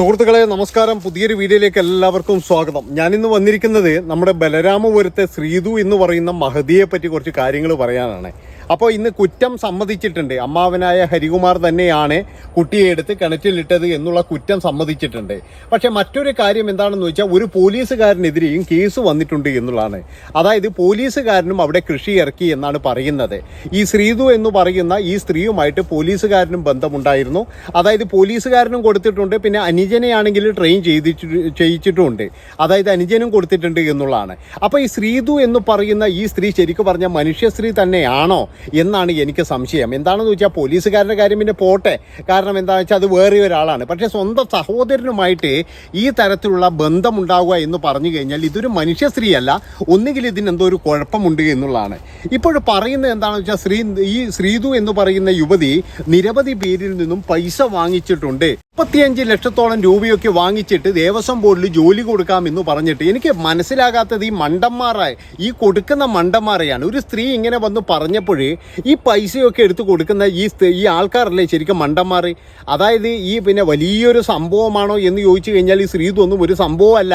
സുഹൃത്തുക്കളെ നമസ്കാരം. പുതിയൊരു വീഡിയോയിലേക്ക് എല്ലാവർക്കും സ്വാഗതം. ഞാനിന്ന് വന്നിരിക്കുന്നത് നമ്മുടെ ബലരാമപുരത്തെ ശ്രീതു എന്ന് പറയുന്ന മഹതിയെ പറ്റി കുറച്ച് കാര്യങ്ങൾ പറയാനാണ്. അപ്പോൾ ഇന്ന് കുറ്റം സമ്മതിച്ചിട്ടുണ്ട്. അമ്മാവനായ ഹരികുമാർ തന്നെയാണ് കുട്ടിയെ എടുത്ത് കിണറ്റിലിട്ടത് എന്നുള്ള കുറ്റം സമ്മതിച്ചിട്ടുണ്ട്. പക്ഷേ മറ്റൊരു കാര്യം എന്താണെന്ന് വെച്ചാൽ ഒരു പോലീസുകാരനെതിരെയും കേസ് വന്നിട്ടുണ്ട് എന്നുള്ളതാണ്. അതായത് പോലീസുകാരനും അവിടെ കൃഷി ഇറക്കി എന്നാണ് പറയുന്നത്. ഈ ശ്രീതു എന്ന് പറയുന്ന ഈ സ്ത്രീയുമായിട്ട് പോലീസുകാരനും ബന്ധമുണ്ടായിരുന്നു. അതായത് പോലീസുകാരനും കൊടുത്തിട്ടുണ്ട് പിന്നെ അനുജനെയാണെങ്കിൽ ട്രെയിൻ ചെയ്തിട്ട് ചെയ്യിച്ചിട്ടുമുണ്ട് അതായത് അനുജനും കൊടുത്തിട്ടുണ്ട് എന്നുള്ളതാണ്. അപ്പോൾ ഈ ശ്രീതു എന്ന് പറയുന്ന ഈ സ്ത്രീ ശരിക്കും പറഞ്ഞാൽ മനുഷ്യസ്ത്രീ തന്നെയാണോ? എന്നാണ് എനിക്ക് സംശയം. എന്താണെന്ന് വെച്ചാൽ പോലീസുകാരന്റെ കാര്യം പിന്നെ പോട്ടെ. കാരണം എന്താണെന്ന് വെച്ചാൽ അത് വേറെ ഒരാളാണ്. പക്ഷേ സ്വന്തം സഹോദരനുമായിട്ട് ഈ തരത്തിലുള്ള ബന്ധമുണ്ടാവുക എന്ന് പറഞ്ഞു കഴിഞ്ഞാൽ ഇതൊരു മനുഷ്യ സ്ത്രീയല്ല. ഒന്നുകിൽ ഇതിന് എന്തോ ഒരു കുഴപ്പമുണ്ട് എന്നുള്ളതാണ്. ഇപ്പോൾ പറയുന്നത് എന്താണെന്ന് വെച്ചാൽ ശ്രീ ഈ ശ്രീതു എന്ന് പറയുന്ന യുവതി നിരവധി പേരിൽ നിന്നും പൈസ വാങ്ങിച്ചിട്ടുണ്ട്. മുപ്പത്തിയഞ്ച് ലക്ഷത്തോളം രൂപയൊക്കെ വാങ്ങിച്ചിട്ട് ദേവസ്വം ബോർഡിൽ ജോലി കൊടുക്കാമെന്ന് പറഞ്ഞിട്ട് എനിക്ക് മനസ്സിലാകാത്തത് ഈ മണ്ടന്മാരായ ഈ കൊടുക്കുന്ന മണ്ടന്മാരെയാണ്. ഒരു സ്ത്രീ ഇങ്ങനെ വന്ന് പറഞ്ഞപ്പോഴേ ഈ പൈസയൊക്കെ എടുത്ത് കൊടുക്കുന്ന ഈ ഈ ആൾക്കാരല്ലേ ശരിക്കും മണ്ടന്മാർ? അതായത് ഈ പിന്നെ വലിയൊരു സംഭവമാണോ എന്ന് ചോദിച്ചു കഴിഞ്ഞാൽ ഈ സ്ത്രീതൊന്നും ഒരു സംഭവമല്ല.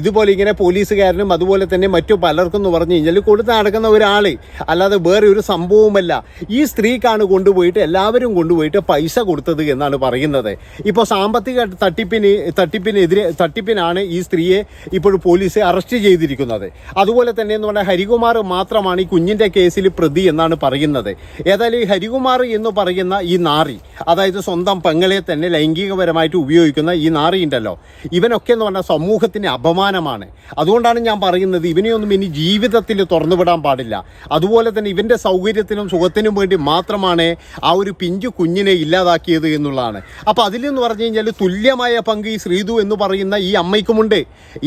ഇതുപോലെ ഇങ്ങനെ പോലീസുകാരനും അതുപോലെ തന്നെ മറ്റു പലർക്കും എന്ന് പറഞ്ഞു കഴിഞ്ഞാൽ കൊടുത്ത് നടക്കുന്ന ഒരാൾ അല്ലാതെ വേറെ ഒരു സംഭവമല്ല ഈ സ്ത്രീക്കാണ് കൊണ്ടുപോയിട്ട് എല്ലാവരും കൊണ്ടുപോയിട്ട് പൈസ കൊടുത്തത് എന്നാണ് പറയുന്നത്. ഇപ്പോൾ സാമ്പത്തിക തട്ടിപ്പിന് തട്ടിപ്പിനെതിരെ തട്ടിപ്പിനാണ് ഈ സ്ത്രീയെ ഇപ്പോൾ പോലീസ് അറസ്റ്റ് ചെയ്തിരിക്കുന്നത്. അതുപോലെ തന്നെ എന്ന് പറഞ്ഞാൽ ഹരികുമാർ മാത്രമാണ് ഈ കുഞ്ഞിന്റെ കേസിൽ പ്രതി എന്നാണ് പറയുന്നത്. ഏതായാലും ഈ ഹരികുമാർ എന്ന് പറയുന്ന ഈ നാറി അതായത് സ്വന്തം പെങ്ങളെ തന്നെ ലൈംഗികപരമായിട്ട് ഉപയോഗിക്കുന്ന ഈ നാറി ഉണ്ടല്ലോ ഇവനൊക്കെ എന്ന് പറഞ്ഞാൽ സമൂഹത്തിന് അപമാനമാണ്. അതുകൊണ്ടാണ് ഞാൻ പറയുന്നത് ഇവനെയൊന്നും ഇനി ജീവിതത്തിൽ തുറന്നുവിടാൻ പാടില്ല. അതുപോലെ തന്നെ ഇവന്റെ സൗകര്യത്തിനും സുഖത്തിനും വേണ്ടി മാത്രമാണ് ആ ഒരു പിഞ്ചു കുഞ്ഞിനെ ഇല്ലാതാക്കിയത് എന്നുള്ളതാണ്. അപ്പോൾ പറഞ്ഞു കഴിഞ്ഞാൽ തുല്യമായ പങ്ക് ഈ ശ്രീതു എന്ന് പറയുന്ന ഈ അമ്മയ്ക്കുമുണ്ട്.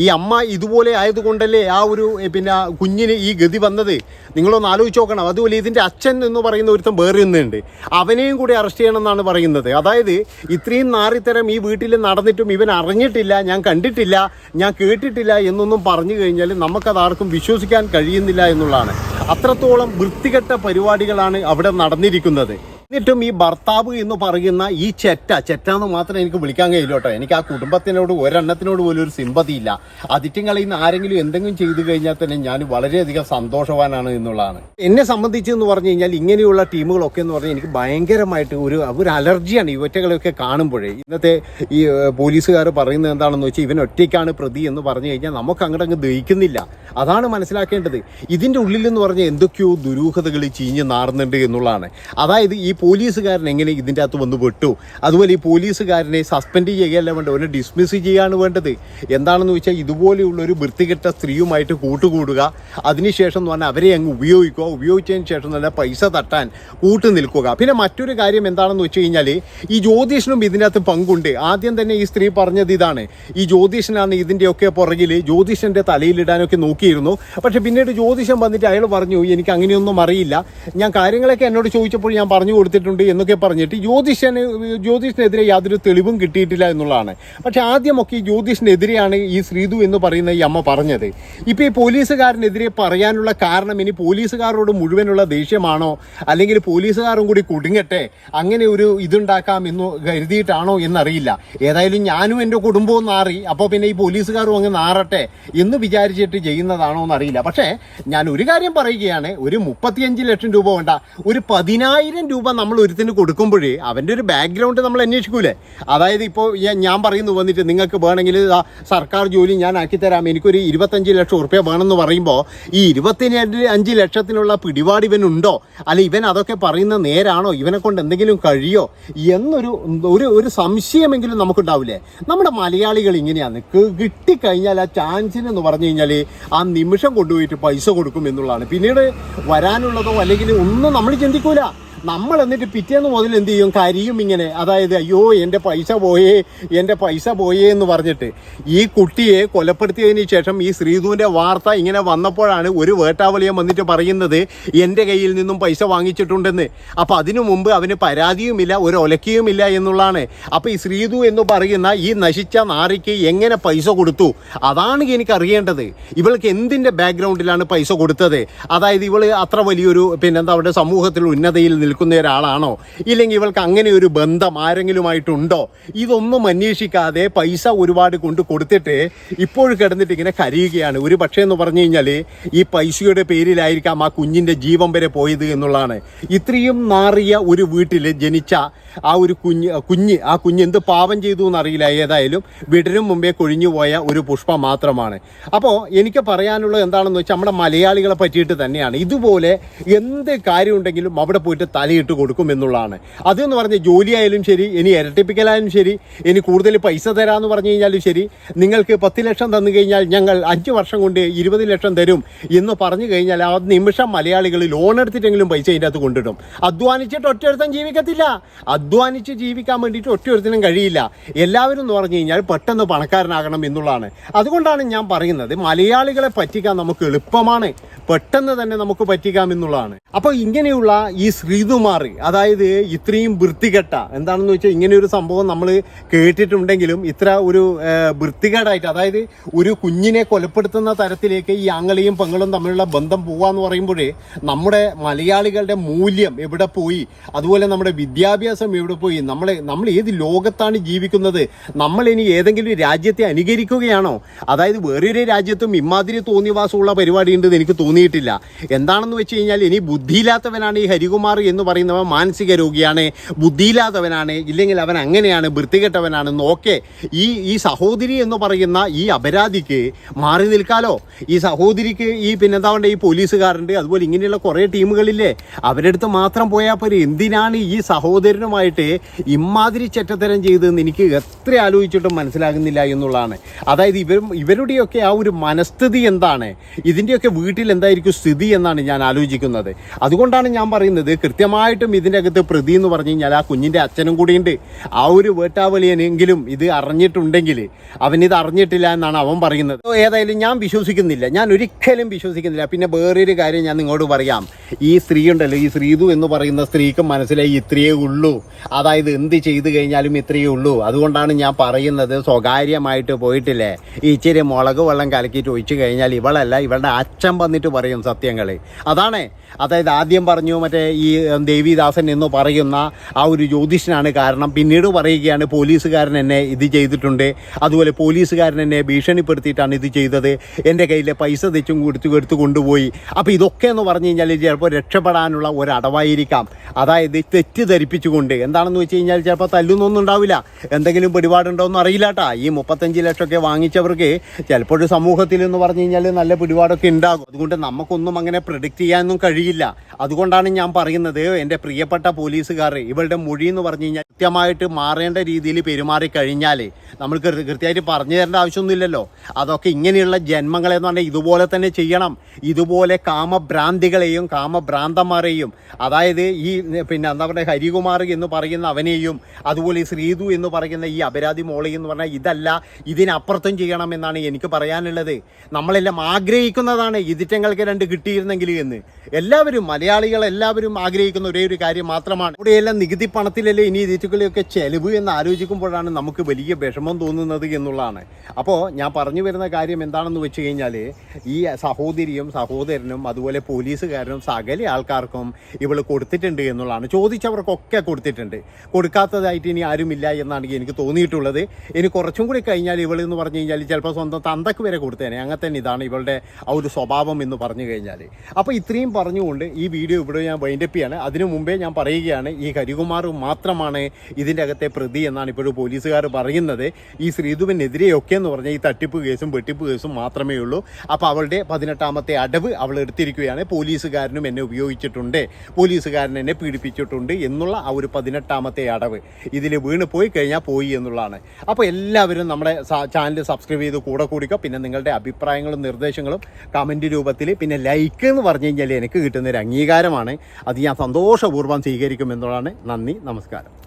ഈ അമ്മ ഇതുപോലെ ആയതുകൊണ്ടല്ലേ ആ ഒരു പിന്നെ കുഞ്ഞിന് ഈ ഗതി വന്നത്? നിങ്ങളൊന്ന് ആലോചിച്ച് നോക്കണം. അതുപോലെ ഇതിന്റെ അച്ഛൻ എന്ന് പറയുന്ന ഒരുത്തൻ വേറെ ഒന്നുണ്ട്. അവനെയും കൂടി അറസ്റ്റ് ചെയ്യണം എന്നാണ് പറയുന്നത്. അതായത് ഇത്രയും നാറിത്തരം ഈ വീട്ടിൽ നടന്നിട്ടും ഇവൻ അറിഞ്ഞിട്ടില്ല ഞാൻ കണ്ടിട്ടില്ല ഞാൻ കേട്ടിട്ടില്ല എന്നൊന്നും പറഞ്ഞു കഴിഞ്ഞാൽ നമുക്കത് ആർക്കും വിശ്വസിക്കാൻ കഴിയുന്നില്ല എന്നുള്ളതാണ്. അത്രത്തോളം വൃത്തികെട്ട പരിപാടികളാണ് അവിടെ നടന്നിരിക്കുന്നത്. എന്നിട്ടും ഈ ഭർത്താവ് എന്ന് പറയുന്ന ഈ ചെറ്റ ചെറ്റ എന്ന് മാത്രം എനിക്ക് വിളിക്കാൻ കഴിയില്ല കേട്ടോ. എനിക്ക് ആ കുടുംബത്തിനോട് ഒരെണ്ണത്തിനോട് പോലും ഒരു സിമ്പതി ഇല്ല അതിറ്റിങ്ങളിൽ നിന്ന് ആരെങ്കിലും എന്തെങ്കിലും ചെയ്തു കഴിഞ്ഞാൽ തന്നെ ഞാൻ വളരെയധികം സന്തോഷവാനാണ് എന്നുള്ളതാണ്. എന്നെ സംബന്ധിച്ച് എന്ന് പറഞ്ഞു കഴിഞ്ഞാൽ ഇങ്ങനെയുള്ള ടീമുകളൊക്കെ എന്ന് പറഞ്ഞാൽ എനിക്ക് ഭയങ്കരമായിട്ട് ഒരു ഒരു അലർജിയാണ് ഈ ഇവറ്റകളെയൊക്കെ കാണുമ്പോഴേ. ഇന്നത്തെ ഈ പോലീസുകാർ പറയുന്നത് എന്താണെന്ന് വെച്ചാൽ ഇവൻ ഒറ്റയ്ക്കാണ് പ്രതി എന്ന് പറഞ്ഞു കഴിഞ്ഞാൽ നമുക്ക് അങ്ങോട്ട് അങ്ങ് ദഹിക്കുന്നില്ല. അതാണ് മനസ്സിലാക്കേണ്ടത്. ഇതിന്റെ ഉള്ളിൽ എന്ന് പറഞ്ഞാൽ എന്തൊക്കെയോ ദുരൂഹതകൾ ചീഞ്ഞ് നാറുന്നുണ്ട് എന്നുള്ളതാണ്. അതായത് ഈ പോലീസുകാരൻ എങ്ങനെ ഇതിന്റെ അകത്ത് വന്ന് പെട്ടു? അതുപോലെ ഈ പോലീസുകാരനെ സസ്പെൻഡ് ചെയ്യുകയല്ല വേണ്ടത് അവനെ ഡിസ്മിസ് ചെയ്യാണ് വേണ്ടത്. എന്താണെന്ന് വെച്ചാൽ ഇതുപോലെയുള്ള ഒരു വൃത്തികെട്ട സ്ത്രീയുമായിട്ട് കൂട്ടുകൂടുക അതിനുശേഷം എന്ന് പറഞ്ഞാൽ അവരെ അങ്ങ് ഉപയോഗിക്കുക ഉപയോഗിച്ചതിന് ശേഷം തന്നെ പൈസ തട്ടാൻ കൂട്ടു നിൽക്കുക. പിന്നെ മറ്റൊരു കാര്യം എന്താണെന്ന് വെച്ച് കഴിഞ്ഞാൽ ഈ ജ്യോതിഷനും ഇതിനകത്ത് പങ്കുണ്ട്. ആദ്യം തന്നെ ഈ സ്ത്രീ പറഞ്ഞത് ഇതാണ്. ഈ ജ്യോതിഷനാണ് ഇതിന്റെയൊക്കെ പുറകിൽ ജ്യോതിഷന്റെ തലയിലിടാനൊക്കെ നോക്കിയിരുന്നു. പക്ഷേ പിന്നീട് ജ്യോതിഷം വന്നിട്ട് അയാൾ പറഞ്ഞു എനിക്ക് അങ്ങനെയൊന്നും അറിയില്ല. ഞാൻ കാര്യങ്ങളൊക്കെ എന്നോട് ചോദിച്ചപ്പോൾ ഞാൻ പറഞ്ഞു കൊടുത്തിട്ടുണ്ട് എന്നൊക്കെ പറഞ്ഞിട്ട് ജ്യോതിഷന് ജ്യോതിഷിനെതിരെ യാതൊരു തെളിവും കിട്ടിയിട്ടില്ല എന്നുള്ളതാണ്. പക്ഷെ ആദ്യമൊക്കെ ഈ ജ്യോതിഷനെതിരെയാണ് ഈ ശ്രീതു എന്ന് പറയുന്ന ഈ അമ്മ പറഞ്ഞത്. ഇപ്പോൾ ഈ പോലീസുകാരനെതിരെ പറയാനുള്ള കാരണം ഇനി പോലീസുകാരോട് മുഴുവനുള്ള ദേഷ്യമാണോ? അല്ലെങ്കിൽ പോലീസുകാരും കൂടി കുടുങ്ങട്ടെ? അങ്ങനെ ഒരു ഇതുണ്ടാക്കാം എന്ന് കരുതിയിട്ടാണോ എന്നറിയില്ല. ഏതായാലും ഞാനും എന്റെ കുടുംബവും നാറി അപ്പോൾ പിന്നെ ഈ പോലീസുകാരും അങ്ങ് നാറട്ടെ എന്ന് വിചാരിച്ചിട്ട് ചെയ്യുന്നതാണോ എന്നറിയില്ല. പക്ഷേ ഞാൻ ഒരു കാര്യം പറയുകയാണ് ഒരു മുപ്പത്തിയഞ്ച് ലക്ഷം രൂപ വേണ്ട ഒരു പതിനായിരം രൂപ നമ്മൾ ഒരുത്തിന് കൊടുക്കുമ്പോഴേ അവന്റെ ഒരു ബാക്ക്ഗ്രൗണ്ട് നമ്മൾ അന്വേഷിക്കൂലേ. അതായത് ഇപ്പോൾ ഞാൻ പറയുന്നു വന്നിട്ട് നിങ്ങൾക്ക് വേണമെങ്കിൽ സർക്കാർ ജോലി ഞാൻ ആക്കിത്തരാം എനിക്കൊരു ഇരുപത്തഞ്ച് ലക്ഷം ഉറുപ്പ്യ വേണമെന്ന് പറയുമ്പോൾ ഈ ഇരുപത്തി അഞ്ച് ലക്ഷത്തിനുള്ള പിടിപാട് ഇവനുണ്ടോ അല്ല ഇവൻ അതൊക്കെ പറയുന്ന നേരാണോ? ഇവനെ കൊണ്ട് എന്തെങ്കിലും കഴിയോ? എന്നൊരു ഒരു ഒരു സംശയമെങ്കിലും നമുക്കുണ്ടാവില്ലേ? നമ്മുടെ മലയാളികൾ ഇങ്ങനെയാണ് കിട്ടിക്കഴിഞ്ഞാൽ ആ ചാൻസിന് എന്ന് പറഞ്ഞു കഴിഞ്ഞാൽ ആ നിമിഷം കൊണ്ടുപോയിട്ട് പൈസ കൊടുക്കും എന്നുള്ളതാണ്. പിന്നീട് വരാനുള്ളതോ അല്ലെങ്കിൽ ഒന്നും നമ്മൾ ചിന്തിക്കൂല. നമ്മൾ എന്നിട്ട് പിറ്റേന്ന് മുതൽ എന്ത് ചെയ്യും? കരിയും ഇങ്ങനെ. അതായത് അയ്യോ എന്റെ പൈസ പോയേ എന്റെ പൈസ പോയേ എന്ന് പറഞ്ഞിട്ട് ഈ കുട്ടിയെ കൊലപ്പെടുത്തിയതിന് ശേഷം ഈ ശ്രീധുവിന്റെ വാർത്ത ഇങ്ങനെ വന്നപ്പോഴാണ് ഒരു വേട്ടാവളിയം വന്നിട്ട് പറയുന്നത് എന്റെ കയ്യിൽ നിന്നും പൈസ വാങ്ങിച്ചിട്ടുണ്ടെന്ന്. അപ്പോൾ അതിനു മുമ്പ് അവന് പരാതിയുമില്ല ഒരു ഒലക്കിയുമില്ല എന്നുള്ളതാണ്. അപ്പോൾ ഈ ശ്രീധു എന്ന് പറയുന്ന ഈ നശിച്ച നാറിക്ക് എങ്ങനെ പൈസ കൊടുത്തു? അതാണ് എനിക്ക് അറിയേണ്ടത്. ഇവൾക്ക് എന്തിന്റെ ബാക്ക്ഗ്രൗണ്ടിലാണ് പൈസ കൊടുത്തത്? അതായത് ഇവൾ അത്ര വലിയൊരു പിന്നെന്താ അവിടെ സമൂഹത്തിൽ ഉന്നതയിൽ നിൽക്കുന്ന ഒരാളാണോ ഇല്ലെങ്കിൽ ഇവൾക്ക് അങ്ങനെ ഒരു ബന്ധം ആരെങ്കിലുമായിട്ടുണ്ടോ? ഇതൊന്നും അന്വേഷിക്കാതെ പൈസ ഒരുപാട് കൊണ്ട് കൊടുത്തിട്ട് ഇപ്പോൾ കിടന്നിട്ട് ഇങ്ങനെ കരയുകയാണ്. ഒരു പക്ഷേ എന്ന് പറഞ്ഞു കഴിഞ്ഞാൽ ഈ പൈസയുടെ പേരിലായിരിക്കാം ആ കുഞ്ഞിന്റെ ജീവൻ വരെ പോയത് എന്നുള്ളതാണ്. ഇത്രയും നാറിയ ഒരു വീട്ടിൽ ജനിച്ച ആ ഒരു കുഞ്ഞ് കുഞ്ഞ് ആ കുഞ്ഞ് എന്ത് പാപം ചെയ്തു എന്നറിയില്ല. ഏതായാലും വിടരും മുമ്പേ കൊഴിഞ്ഞു പോയ ഒരു പുഷ്പം മാത്രമാണ്. അപ്പോൾ എനിക്ക് പറയാനുള്ളത് എന്താണെന്ന് വെച്ചാൽ നമ്മുടെ മലയാളികളെ പറ്റിയിട്ട് തന്നെയാണ്. ഇതുപോലെ എന്ത് കാര്യമുണ്ടെങ്കിലും അവിടെ പോയിട്ട് തലയിട്ട് കൊടുക്കും എന്നുള്ളതാണ്. അതെന്ന് പറഞ്ഞ് ജോലിയായാലും ശരി ഇനി ഇരട്ടിപ്പിക്കലായാലും ശരി ഇനി കൂടുതൽ പൈസ തരാമെന്ന് പറഞ്ഞു കഴിഞ്ഞാലും ശരി നിങ്ങൾക്ക് പത്ത് ലക്ഷം തന്നു കഴിഞ്ഞാൽ ഞങ്ങൾ അഞ്ച് വർഷം കൊണ്ട് ഇരുപത് ലക്ഷം തരും എന്ന് പറഞ്ഞു കഴിഞ്ഞാൽ ആ നിമിഷം മലയാളികൾ ലോൺ എടുത്തിട്ടെങ്കിലും പൈസ അതിന്റെ അകത്ത് കൊണ്ടിടും. അധ്വാനിച്ചിട്ട് ഒറ്റയൊരുത്തൻ ജീവിക്കത്തില്ല. അധ്വാനിച്ച് ജീവിക്കാൻ വേണ്ടിയിട്ട് ഒറ്റയൊരുത്തിനും കഴിയില്ല. എല്ലാവരും എന്ന് പറഞ്ഞു കഴിഞ്ഞാൽ പെട്ടെന്ന് പണക്കാരനാകണം എന്നുള്ളതാണ്. അതുകൊണ്ടാണ് ഞാൻ പറയുന്നത് മലയാളികളെ പറ്റിക്കാൻ നമുക്ക് എളുപ്പമാണ്. പെട്ടെന്ന് തന്നെ നമുക്ക് പറ്റിക്കാം എന്നുള്ളതാണ്. അപ്പോൾ ഇങ്ങനെയുള്ള ഈ ശ്രീകുമാർ അതായത് ഇത്രയും വൃത്തികെട്ട എന്താണെന്ന് വെച്ചാൽ ഇങ്ങനെ ഒരു സംഭവം നമ്മൾ കേട്ടിട്ടുണ്ടെങ്കിലും ഇത്ര ഒരു വൃത്തികേടായിട്ട് അതായത് ഒരു കുഞ്ഞിനെ കൊലപ്പെടുത്തുന്ന തരത്തിലേക്ക് ഈ ആങ്ങളെയും പെങ്ങളും തമ്മിലുള്ള ബന്ധം പോവാന്ന് പറയുമ്പോഴേ നമ്മുടെ മലയാളികളുടെ മൂല്യം എവിടെ പോയി? അതുപോലെ നമ്മുടെ വിദ്യാഭ്യാസം എവിടെ പോയി? നമ്മൾ നമ്മൾ ഏത് ലോകത്താണ് ജീവിക്കുന്നത്? നമ്മൾ ഇനി ഏതെങ്കിലും രാജ്യത്തെ അനുകരിക്കുകയാണോ? അതായത് വേറൊരു രാജ്യത്തും ഇമാതിരി തോന്നിവാസമുള്ള പരിപാടി ഉണ്ടെന്ന് എനിക്ക് തോന്നിയിട്ടില്ല. എന്താണെന്ന് വെച്ച് കഴിഞ്ഞാൽ ഇനി ബുദ്ധിയില്ലാത്തവനാണ് ഈ ഹരികുമാർ പറയുന്നവൻ മാനസിക രോഗിയാണ് ബുദ്ധിയില്ലാത്തവനാണ് ഇല്ലെങ്കിൽ അവൻ അങ്ങനെയാണ് വൃത്തികെട്ടവനാണ് ഓക്കെ ഈ ഈ സഹോദരി എന്ന് പറയുന്ന ഈ അപരാധിക്ക് മാറി നിൽക്കാലോ? ഈ സഹോദരിക്ക് ഈ പിന്നെന്താ ഈ പോലീസുകാരുണ്ട് അതുപോലെ ഇങ്ങനെയുള്ള കുറേ ടീമുകളില്ലേ? അവരുടെ അടുത്ത് മാത്രം പോയാൽ പോരെ. എന്തിനാണ് ഈ സഹോദരനുമായിട്ട് ഇമാതിരി ചെറ്റത്തരം ചെയ്തതെന്ന് എനിക്ക് എത്ര ആലോചിച്ചിട്ടും മനസ്സിലാകുന്നില്ല എന്നുള്ളതാണ്. അതായത് ഇവർ ഇവരുടെയൊക്കെ ആ ഒരു മനസ്ഥിതി എന്താണ്? ഇതിന്റെയൊക്കെ വീട്ടിൽ എന്തായിരിക്കും സ്ഥിതി എന്നാണ് ഞാൻ ആലോചിക്കുന്നത്. അതുകൊണ്ടാണ് ഞാൻ പറയുന്നത് കൃത്യമായിട്ടും ഇതിന്റെ അകത്ത് പ്രതി എന്ന് പറഞ്ഞു കഴിഞ്ഞാൽ ആ കുഞ്ഞിന്റെ അച്ഛനും കൂടിയുണ്ട്. ആ ഒരു വേട്ടാവളിയനെങ്കിലും ഇത് അറിഞ്ഞിട്ടുണ്ടെങ്കിൽ അവനിത് അറിഞ്ഞിട്ടില്ല എന്നാണ് അവൻ പറയുന്നത്. ഏതായാലും ഞാൻ വിശ്വസിക്കുന്നില്ല. ഞാൻ ഒരിക്കലും വിശ്വസിക്കുന്നില്ല. പിന്നെ വേറൊരു കാര്യം ഞാൻ നിങ്ങളോട് പറയാം. ഈ സ്ത്രീ ഉണ്ടല്ലോ ഈ ശ്രീതു എന്ന് പറയുന്ന സ്ത്രീക്ക് മനസ്സിലായി ഇത്രയേ ഉള്ളൂ. അതായത് എന്ത് ചെയ്തു കഴിഞ്ഞാലും ഇത്രയേ ഉള്ളൂ. അതുകൊണ്ടാണ് ഞാൻ പറയുന്നത് സ്വകാര്യമായിട്ട് പോയിട്ടില്ലേ? ഇച്ചിരി മുളക് വെള്ളം കലക്കിയിട്ട് ഒഴിച്ചു കഴിഞ്ഞാൽ ഇവളല്ല ഇവളുടെ അച്ഛൻ വന്നിട്ട് പറയും സത്യങ്ങൾ അതാണ് അതായത് ആദ്യം പറഞ്ഞു മറ്റേ ഈ ദേവിദാസൻ എന്ന് പറയുന്ന ആ ഒരു ജ്യോതിഷനാണ് കാരണം. പിന്നീട് പറയുകയാണ് പോലീസുകാരൻ എന്നെ ഇത് ചെയ്തിട്ടുണ്ട്. അതുപോലെ പോലീസുകാരൻ എന്നെ ഭീഷണിപ്പെടുത്തിയിട്ടാണ് ഇത് ചെയ്തത്. എന്റെ കയ്യിലെ പൈസ തെച്ചും കൊടുത്തു എടുത്ത് കൊണ്ടുപോയി. അപ്പോൾ ഇതൊക്കെ എന്ന് പറഞ്ഞു കഴിഞ്ഞാൽ ചിലപ്പോൾ രക്ഷപ്പെടാനുള്ള ഒരടവായിരിക്കാം. അതായത് തെറ്റിദ്ധരിപ്പിച്ചുകൊണ്ട്. എന്താണെന്ന് വെച്ച് കഴിഞ്ഞാൽ ചിലപ്പോൾ തല്ലുന്നൊന്നും ഉണ്ടാവില്ല. എന്തെങ്കിലും പിടിപാടുണ്ടോയെന്ന് അറിയില്ല കേട്ടാ ഈ മുപ്പത്തഞ്ച് ലക്ഷമൊക്കെ വാങ്ങിച്ചവർക്ക് ചിലപ്പോൾ സമൂഹത്തിൽ എന്ന് പറഞ്ഞു കഴിഞ്ഞാൽ നല്ല പിടിപാടൊക്കെ ഉണ്ടാകും. അതുകൊണ്ട് നമുക്കൊന്നും അങ്ങനെ പ്രെഡിക്റ്റ് ചെയ്യാനൊന്നും കഴിയില്ല അതുകൊണ്ടാണ് ഞാൻ പറയുന്നത് എന്റെ പ്രിയപ്പെട്ട പോലീസുകാർ ഇവരുടെ മൊഴി എന്ന് പറഞ്ഞു കഴിഞ്ഞാൽ കൃത്യമായിട്ട് മാറേണ്ട രീതിയിൽ പെരുമാറി കഴിഞ്ഞാൽ നമ്മൾ കൃത്യമായിട്ട് പറഞ്ഞു തരേണ്ട ആവശ്യമൊന്നുമില്ലല്ലോ. അതൊക്കെ ഇങ്ങനെയുള്ള ജന്മങ്ങളെന്ന് പറഞ്ഞാൽ ഇതുപോലെ തന്നെ ചെയ്യണം. ഇതുപോലെ കാമഭ്രാന്തികളെയും കാമഭ്രാന്തന്മാരെയും അതായത് ഈ പിന്നെ എന്താ പറയുക ഹരികുമാർ എന്ന് പറയുന്ന അവനെയും അതുപോലെ ശ്രീതു എന്ന് പറയുന്ന ഈ അപരാധി മോളി എന്ന് പറഞ്ഞാൽ ഇതല്ല ഇതിനപ്പുറത്തും ചെയ്യണം എന്നാണ് എനിക്ക് പറയാനുള്ളത്. നമ്മളെല്ലാം ആഗ്രഹിക്കുന്നതാണ് ഇതിറ്റങ്ങൾക്ക് രണ്ട് കിട്ടിയിരുന്നെങ്കിൽ എന്ന്. എല്ലാവരും മലയാളികൾ എല്ലാവരും ആഗ്രഹിക്കുന്ന ഒരേ ഒരു കാര്യം മാത്രമാണ്. ഇവിടെയെല്ലാം നികുതി പണത്തിലല്ലേ ഇനി ഇതിറ്റുകളിയൊക്കെ ചെലവ് എന്ന് ആലോചിക്കുമ്പോഴാണ് നമുക്ക് വലിയ വിഷമം തോന്നുന്നത് എന്നുള്ളതാണ്. അപ്പോൾ ഞാൻ പറഞ്ഞു വരുന്ന കാര്യം എന്താണെന്ന് വെച്ച് കഴിഞ്ഞാൽ ഈ സഹോദരിയും സഹോദരനും അതുപോലെ പോലീസുകാരനും സകല ആൾക്കാർക്കും ഇവൾ കൊടുത്തിട്ടുണ്ട് എന്നുള്ളതാണ്. ചോദിച്ചവർക്കൊക്കെ കൊടുത്തിട്ടുണ്ട്. കൊടുക്കാത്തതായിട്ട് ഇനി ആരുമില്ല എന്നാണ് എനിക്ക് തോന്നിയിട്ടുള്ളത്. ഇനി കുറച്ചും കൂടി കഴിഞ്ഞാൽ ഇവൾ എന്ന് പറഞ്ഞു കഴിഞ്ഞാൽ ചിലപ്പോൾ സ്വന്തം തന്തക്ക് വരെ കൊടുത്തേനെ. അങ്ങനെ തന്നെ ഇതാണ് ഇവളുടെ ആ ഒരു സ്വഭാവം എന്ന് പറഞ്ഞു കഴിഞ്ഞാൽ അപ്പോൾ ഇത്രയും പറഞ്ഞുകൊണ്ട് ഈ വീഡിയോ ഇവിടെ ഞാൻ വൈൻഡപ്പ് ചെയ്യാണ്. അതിനു മുമ്പേ ഞാൻ പറയുകയാണ് ഈ ഹരികുമാർ മാത്രമാണ് ഇതിന്റെ അകത്തെ പ്രതി എന്നാണ് ഇപ്പോഴും പോലീസുകാർ പറയുന്നത്. ഈ ശ്രീധുവിനെതിരെയൊക്കെ എന്ന് പറഞ്ഞാൽ ഈ തട്ടിപ്പ് കേസും വെട്ടിപ്പ് കേസും മാത്രമേ ഉള്ളൂ. അപ്പോൾ അവളുടെ പതിനെട്ടാമത്തെ അടവ് അവൾ എടുത്തിരിക്കുകയാണ്. പോലീസുകാരനും എന്നെ ഉപയോഗിച്ചിട്ടുണ്ട്. പോലീസുകാരൻ എന്നെ പീഡിപ്പിച്ചിട്ടുണ്ട് എന്നുള്ള ആ ഒരു പതിനെട്ടാമത്തെ അടവ് ഇതിൽ വീണ് പോയി കഴിഞ്ഞാൽ പോയി എന്നുള്ളതാണ്. അപ്പോൾ എല്ലാവരും നമ്മുടെ ചാനൽ സബ്സ്ക്രൈബ് ചെയ്ത് കൂടെ കൂടിക്കോ. പിന്നെ നിങ്ങളുടെ അഭിപ്രായങ്ങളും നിർദ്ദേശങ്ങളും കമന്റ് രൂപത്തിൽ പിന്നെ ലൈക്ക് എന്ന് പറഞ്ഞു കഴിഞ്ഞാൽ എനിക്ക് കിട്ടുന്ന ഒരു അംഗീകാരമാണ്. അത് ഞാൻ സന്തോഷപൂർവം സ്വീകരിക്കും എന്നുള്ളതാണ് നന്ദി നമസ്കാരം.